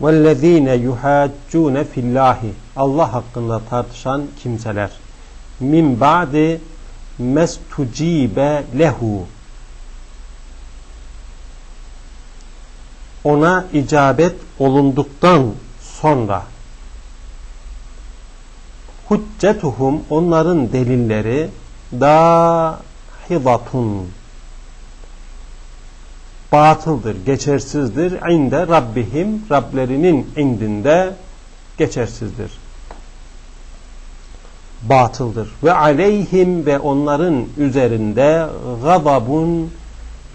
وَالَّذ۪ينَ يُحَاجُّونَ fillahi Allah hakkında tartışan kimseler min ba'di mestucibe lehu ona icabet olunduktan sonra hüccetuhum onların delilleri dahidatun batıldır, geçersizdir. İnde Rabbihim, Rablerinin indinde geçersizdir. Batıldır. Ve aleyhim ve onların üzerinde gazabun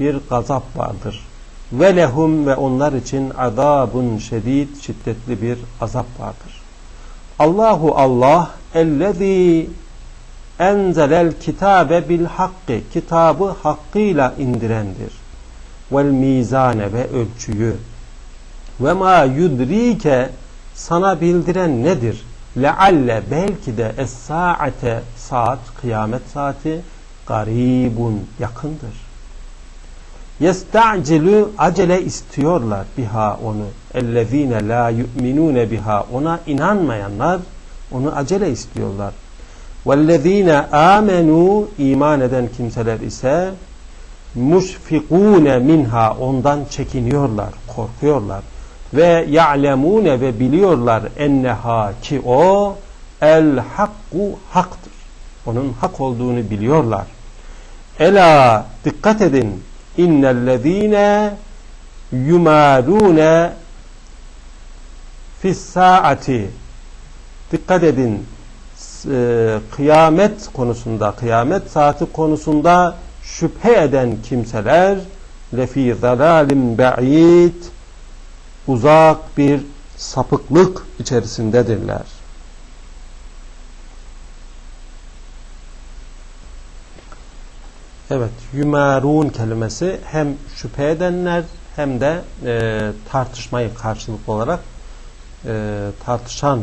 bir gazap vardır. Ve lehum ve onlar için azabun şedid, şiddetli bir azap vardır. Allahu Allah ellezî enzelel kitabe bil hakkı kitabı hakkıyla indirendir vel mizane ve ölçüyü ve ma yudrike sana bildiren nedir? Lealle belki de es-saate saat kıyamet saati garibun yakındır. Yesta'cilu acele istiyorlar biha onu. Ellezine la yu'minune biha ona inanmayanlar onu acele istiyorlar. Vellezine amenu iman eden kimseler ise muşfikune minha ondan çekiniyorlar, korkuyorlar. Ve ya'lemune ve biliyorlar enneha ki o el hakku haktır. Onun hak olduğunu biliyorlar. Ela dikkat edin. innellezine yumarune fis saati dikkat edin. E, kıyamet konusunda kıyamet saati konusunda şüphe eden kimseler lefi zalalim ba'id uzak bir sapıklık içerisindedirler. Evet, yumarun kelimesi hem şüphe edenler hem de e, tartışmayı karşılıklı olarak e, tartışan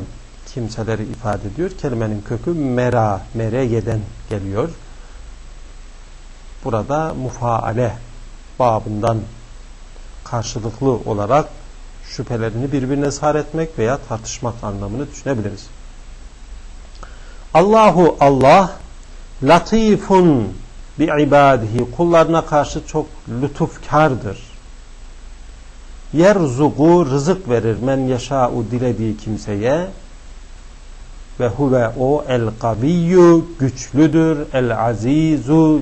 kimseleri ifade ediyor. Kelimenin kökü mera, mereyeden geliyor burada mufaale babından karşılıklı olarak şüphelerini birbirine sar etmek veya tartışmak anlamını düşünebiliriz. Allahu Allah latifun bi ibadihi kullarına karşı çok lütufkardır. Yerzugu rızık verir men yaşa'u dilediği kimseye ve huve o el kaviyyu güçlüdür el azizu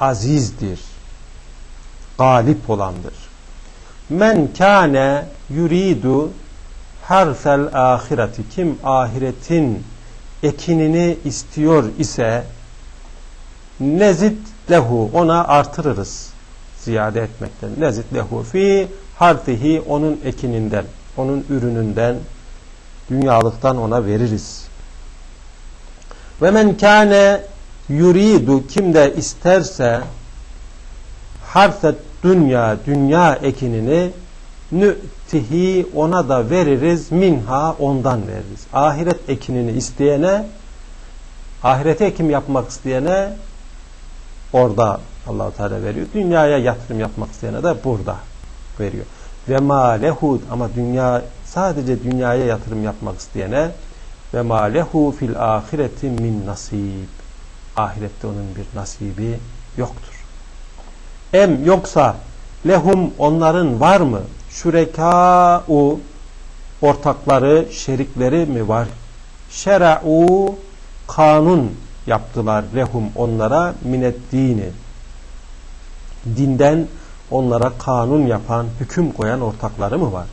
azizdir. Galip olandır. Men kâne yuridu harsel ahireti kim ahiretin ekinini istiyor ise nezit lehu ona artırırız ziyade etmekten. Nezit lehu fi harfihi onun ekininden, onun ürününden, dünyalıktan ona veririz. Ve men kâne yuridu kim de isterse harfet dünya dünya ekinini nü'tihi ona da veririz minha ondan veririz. Ahiret ekinini isteyene ahirete ekim yapmak isteyene orada allah Teala veriyor. Dünyaya yatırım yapmak isteyene de burada veriyor. Ve ma lehud ama dünya sadece dünyaya yatırım yapmak isteyene ve ma lehu fil ahireti min nasib ahirette onun bir nasibi yoktur. Em yoksa lehum onların var mı? Şurekâ'u ortakları, şerikleri mi var? Şera'u kanun yaptılar lehum onlara minet. Dinden onlara kanun yapan, hüküm koyan ortakları mı var?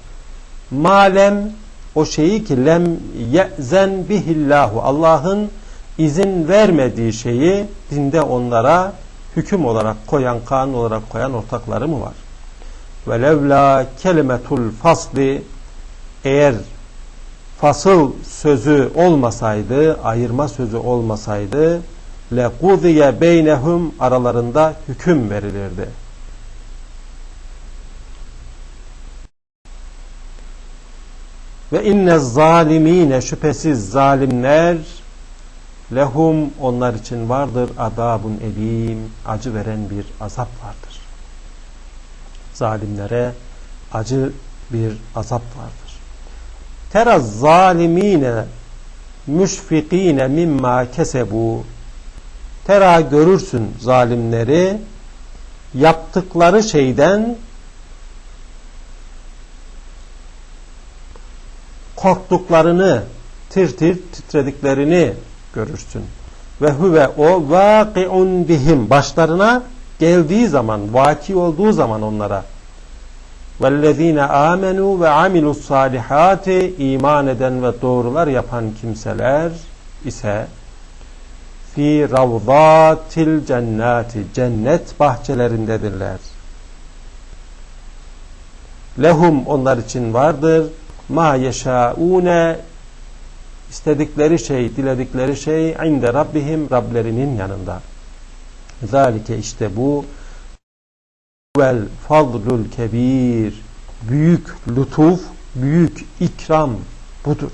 Malem o şeyi ki lem ye'zen bihillahu Allah'ın izin vermediği şeyi dinde onlara hüküm olarak koyan, kanun olarak koyan ortakları mı var? Ve levla kelimetul fasli eğer fasıl sözü olmasaydı, ayırma sözü olmasaydı kuziye beynehum aralarında hüküm verilirdi. Ve inne zalimine şüphesiz zalimler Lehum onlar için vardır adabun elim acı veren bir azap vardır. Zalimlere acı bir azap vardır. teraz zalimine müşfikine mimma kesebu tera görürsün zalimleri yaptıkları şeyden korktuklarını tir tir titrediklerini görürsün. Ve huve o vakiun bihim başlarına geldiği zaman, vaki olduğu zaman onlara vellezine amenu ve amilus salihati iman eden ve doğrular yapan kimseler ise fi ravzatil cennati cennet bahçelerindedirler. Lehum onlar için vardır ma yeşaune istedikleri şey, diledikleri şey inde rabbihim Rablerinin yanında. Zalike işte bu vel fadlul kebir büyük lütuf, büyük ikram budur.